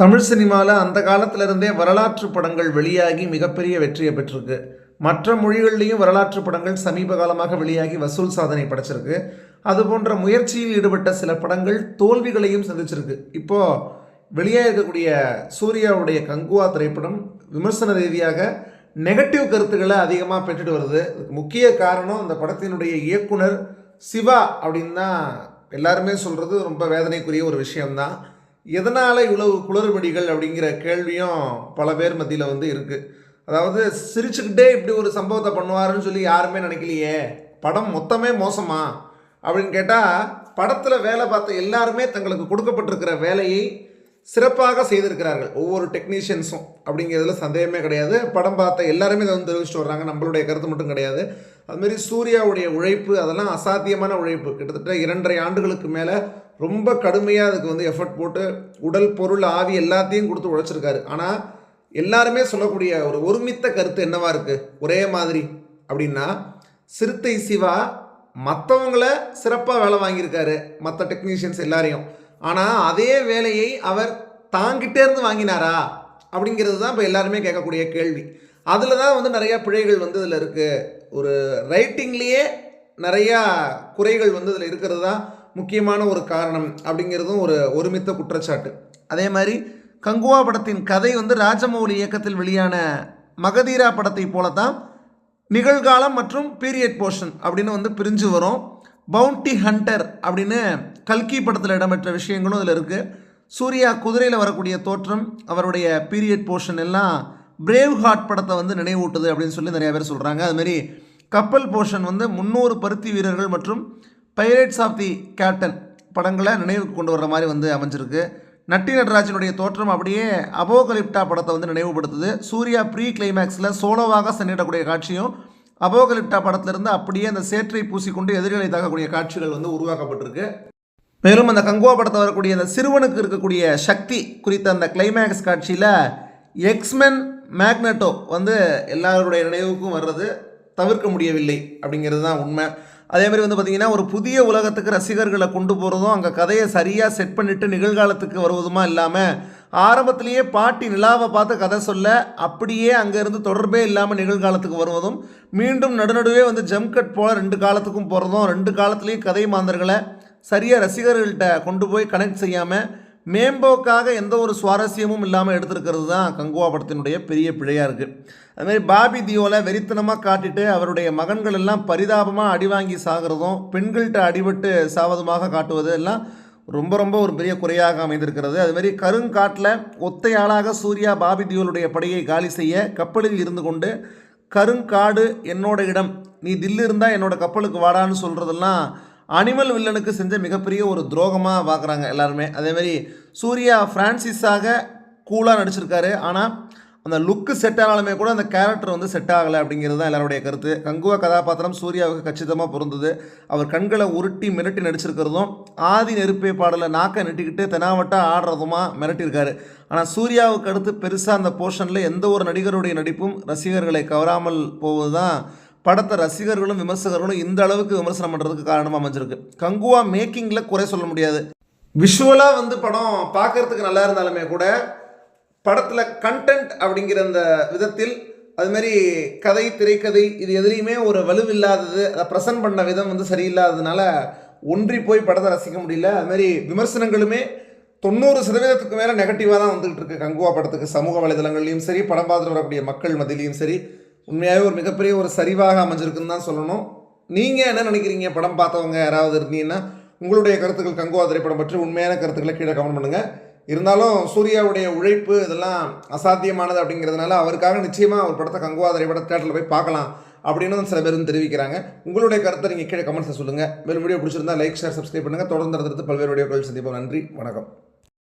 தமிழ் சினிமாவில் அந்த காலத்திலிருந்தே வரலாற்று படங்கள் வெளியாகி மிகப்பெரிய வெற்றியை பெற்றிருக்கு. மற்ற மொழிகள்லேயும் வரலாற்று படங்கள் சமீப காலமாக வெளியாகி வசூல் சாதனை படைச்சிருக்கு. அது போன்ற முயற்சியில் ஈடுபட்ட சில படங்கள் தோல்விகளையும் சந்திச்சிருக்கு. இப்போது வெளியே இருக்கக்கூடிய சூர்யாவுடைய கங்குவா திரைப்படம் விமர்சன ரீதியாக நெகட்டிவ் கருத்துக்களை அதிகமாக பெற்றுட்டு வருது. முக்கிய காரணம் அந்த படத்தினுடைய இயக்குனர் சிவா அப்படின்னு தான் எல்லாருமே சொல்கிறது ரொம்ப வேதனைக்குரிய ஒரு விஷயம்தான். எதனால் இவ்வளவு குளறுபடிகள் அப்படிங்கிற கேள்வியும் பல பேர் மத்தியில் வந்து இருக்குது அதாவது சிரிச்சுக்கிட்டே இப்படி ஒரு சம்பவத்தை பண்ணுவாருன்னு சொல்லி யாருமே நினைக்கலையே. படம் மொத்தமே மோசமா? அப்படின்னு கேட்டால் படத்தில் வேலை பார்த்த எல்லாருமே தங்களுக்கு கொடுக்கப்பட்டிருக்கிற வேலையை சிறப்பாக செய்திருக்கிறார்கள் ஒவ்வொரு டெக்னீஷியன்ஸும் அப்படிங்கிறதுல சந்தேகமே கிடையாது. படம் பார்த்த எல்லாருமே இதை வந்து தெரிவிச்சுட்டு வர்றாங்க. நம்மளுடைய கருத்து மட்டும் கிடையாது. அதுமாரி சூர்யாவுடைய உழைப்பு அதெல்லாம் அசாத்தியமான உழைப்பு. கிட்டத்தட்ட இரண்டரை ஆண்டுகளுக்கு மேலே ரொம்ப கடுமையாக அதுக்கு வந்து எஃபர்ட் போட்டு உடல் பொருள் ஆவி எல்லாத்தையும் கொடுத்து உழைச்சிருக்காரு. ஆனால் எல்லாருமே சொல்லக்கூடிய ஒரு ஒருமித்த கருத்து என்னவா இருக்குது ஒரே மாதிரி அப்படின்னா சிறுத்தை சிவா மற்றவங்கள சிறப்பாக வேலை வாங்கியிருக்காரு. மற்ற டெக்னீஷியன்ஸ் எல்லாரையும். ஆனால் அதே வேலையை அவர் தாங்கிட்டே இருந்து வாங்கினாரா? அப்படிங்கிறது தான் இப்போ எல்லாருமே கேட்கக்கூடிய கேள்வி. அதில் தான் வந்து நிறையா பிழைகள் வந்து இதில் இருக்குது ஒரு ரைட்டிங்லேயே நிறையா குறைகள் வந்து இதில் இருக்கிறது தான் முக்கியமான ஒரு காரணம் அப்படிங்கிறதும் ஒரு ஒருமித்த குற்றச்சாட்டு. அதே மாதிரி கங்குவா படத்தின் கதை வந்து ராஜமௌலி இயக்கத்தில் வெளியான மகதீரா படத்தை போல தான் நிகழ்காலம் மற்றும் பீரியட் போர்ஷன் அப்படின்னு வந்து பிரிஞ்சு வரும். பவுண்டி ஹண்டர் அப்படின்னு கல்கி படத்தில் இடம்பெற்ற விஷயங்களும் இதில் இருக்குது சூர்யா குதிரையில் வரக்கூடிய தோற்றம் அவருடைய பீரியட் போர்ஷன் எல்லாம் பிரேவ் ஹார்ட் படத்தை வந்து நினைவூட்டுது அப்படின்னு சொல்லி நிறைய பேர் சொல்கிறாங்க அதுமாரி கப்பல் போர்ஷன் வந்து முந்நூறு பருத்தி வீரர்கள் மற்றும் பைரேட்ஸ் ஆஃப் தி கேப்டன் படங்களை நினைவுக்கு கொண்டு வர்ற மாதிரி வந்து அமைஞ்சிருக்கு. நட்டி நடராஜனுடைய தோற்றம் அப்படியே அபோகலிப்டா படத்தை வந்து நினைவுபடுத்துது. சூர்யா ப்ரீ கிளைமேக்ஸில் சோலோவாக சென்னிடக்கூடிய காட்சியும் அபோகலிப்டா படத்திலிருந்து அப்படியே அந்த சேற்றை பூசிக்கொண்டு எதிரிகளை தாக்கக்கூடிய காட்சிகள் வந்து உருவாக்கப்பட்டிருக்கு. மேலும் அந்த கங்கோ படத்தை வரக்கூடிய அந்த சிறுவனுக்கு இருக்கக்கூடிய சக்தி குறித்த அந்த கிளைமேக்ஸ் காட்சியில் எக்ஸ்மென் மேக்னட்டோ வந்து எல்லாருடைய நினைவுக்கும் வர்றது தவிர்க்க முடியவில்லை அப்படிங்கிறது தான் உண்மை. அதே மாதிரி வந்து பார்த்திங்கன்னா ஒரு புதிய உலகத்துக்கு ரசிகர்களை கொண்டு போகிறதும் அங்கே கதையை சரியாக செட் பண்ணிவிட்டு நிகழ்காலத்துக்கு வருவதுமா இல்லாமல் ஆரம்பத்திலேயே பாட்டி நிலாவை பார்த்து கதை சொல்ல அப்படியே அங்கேருந்து தொடர்பே இல்லாமல் நிகழ்காலத்துக்கு வருவதும் மீண்டும் நடுநடுவே வந்து ஜம்கட் போல் ரெண்டு காலத்துக்கும் போகிறதும் ரெண்டு காலத்துலேயும் கதை மாந்தர்களை சரியாக ரசிகர்கள்ட்ட கொண்டு போய் கனெக்ட் செய்யாமல் மேம்போக்காக எந்த ஒரு சுவாரஸ்யமும் இல்லாமல் எடுத்திருக்கிறது தான் கங்குவா படத்தினுடைய பெரிய பிழையாக இருக்குது அதுமாதிரி பாபி தியோவில் வெறித்தனமாக காட்டிட்டு அவருடைய மகன்கள் எல்லாம் பரிதாபமாக அடி வாங்கி சாகிறதும் பெண்கள்கிட்ட அடிபட்டு சாவதுமாக காட்டுவது எல்லாம் ரொம்ப ரொம்ப ஒரு பெரிய குறையாக அமைந்திருக்கிறது. அதுமாரி கருங்காட்டில் ஒத்தையாளாக சூர்யா பாபி தியோலுடைய படையை காலி செய்ய கப்பலில் இருந்து கொண்டு கருங்காடு என்னோட இடம். நீ தில்லு இருந்தால் என்னோட கப்பலுக்கு வாடான்னு சொல்கிறதெல்லாம் அனிமல் வில்லனுக்கு செஞ்ச மிகப்பெரிய ஒரு துரோகமாக பார்க்குறாங்க எல்லாருமே. அதேமாதிரி சூர்யா ஃப்ரான்சிஸாக கூலாக நடிச்சிருக்காரு. ஆனால் அந்த லுக்கு செட் ஆனாலுமே கூட அந்த கேரக்டர் வந்து செட் ஆகலை அப்படிங்கிறது தான் எல்லாருடைய கருத்து. கங்குவா கதாபாத்திரம் சூர்யாவுக்கு கச்சிதமாக பொருந்தது. அவர் கண்களை உருட்டி மிரட்டி நடிச்சிருக்கிறதும் ஆதி நெருப்பே பாடலை நாக்கை நெட்டிக்கிட்டு தெனாவட்டா ஆடுறதுமா மிரட்டியிருக்காரு. ஆனால் சூர்யாவுக்கு அடுத்து பெருசாக அந்த போர்ஷனில் எந்த ஒரு நடிகருடைய நடிப்பும் ரசிகர்களை கவராமல் போவது தான் படத்தை ரசிகர்களும் விமர்சகர்களும் இந்த அளவுக்கு விமர்சனம் பண்ணுறதுக்கு காரணமாக அமைஞ்சிருக்கு. கங்குவா மேக்கிங்கில் குறை சொல்ல முடியாது. விஷுவலாக வந்து படம் பார்க்கறதுக்கு நல்லா இருந்தாலுமே கூட படத்தில் கண்டென்ட் அப்படிங்கிற அந்த விதத்தில் அதுமாரி கதை திரைக்கதை இது எதுலேயுமே ஒரு வலுவில்லாதது அதை ப்ரெசன்ட் பண்ண விதம் வந்து சரியில்லாததுனால ஒன்றி போய் படத்தை ரசிக்க முடியல. அதுமாரி விமர்சனங்களுமே தொண்ணூறு சதவீதத்துக்கு மேலே நெகட்டிவாக தான் வந்துகிட்டு இருக்கு. கங்குவா படத்துக்கு சமூக வலைதளங்கள்லையும் சரி படம் பார்த்துட்டு வரக்கூடிய மக்கள் மத்தியிலையும் சரி உண்மையாகவே ஒரு மிகப்பெரிய ஒரு சரிவாக அமைஞ்சிருக்குன்னு தான் சொல்லணும். நீங்கள் என்ன நினைக்கிறீங்க? படம் பார்த்தவங்க யாராவது இருந்தீங்கன்னா உங்களுடைய கருத்துக்கள் கங்குவா திரைப்படம் பற்றி உண்மையான கருத்துக்களை கீழே கமெண்ட் பண்ணுங்கள் இருந்தாலும் சூர்யாவுடைய உழைப்பு இதெல்லாம் அசாத்தியமானது அப்படிங்கிறதுனால அவருக்காக நிச்சயமாக ஒரு படத்தை கங்குவா திரைப்பட தேட்டரில் போய் பார்க்கலாம் அப்படின்னு சில பேரும் தெரிவிக்கிறாங்க. உங்களுடைய கருத்தை நீங்கள் கீழே கமெண்ட்ஸில் சொல்லுங்கள் மேலும் வீடியோ பிடிச்சிருந்தா லைக் ஷேர் சப்ஸ்கிரைப் பண்ணுங்கள் தொடர்ந்து அடுத்தடுத்து பல்வேறு வீடியோக்கள் சந்திப்போம். நன்றி. வணக்கம்.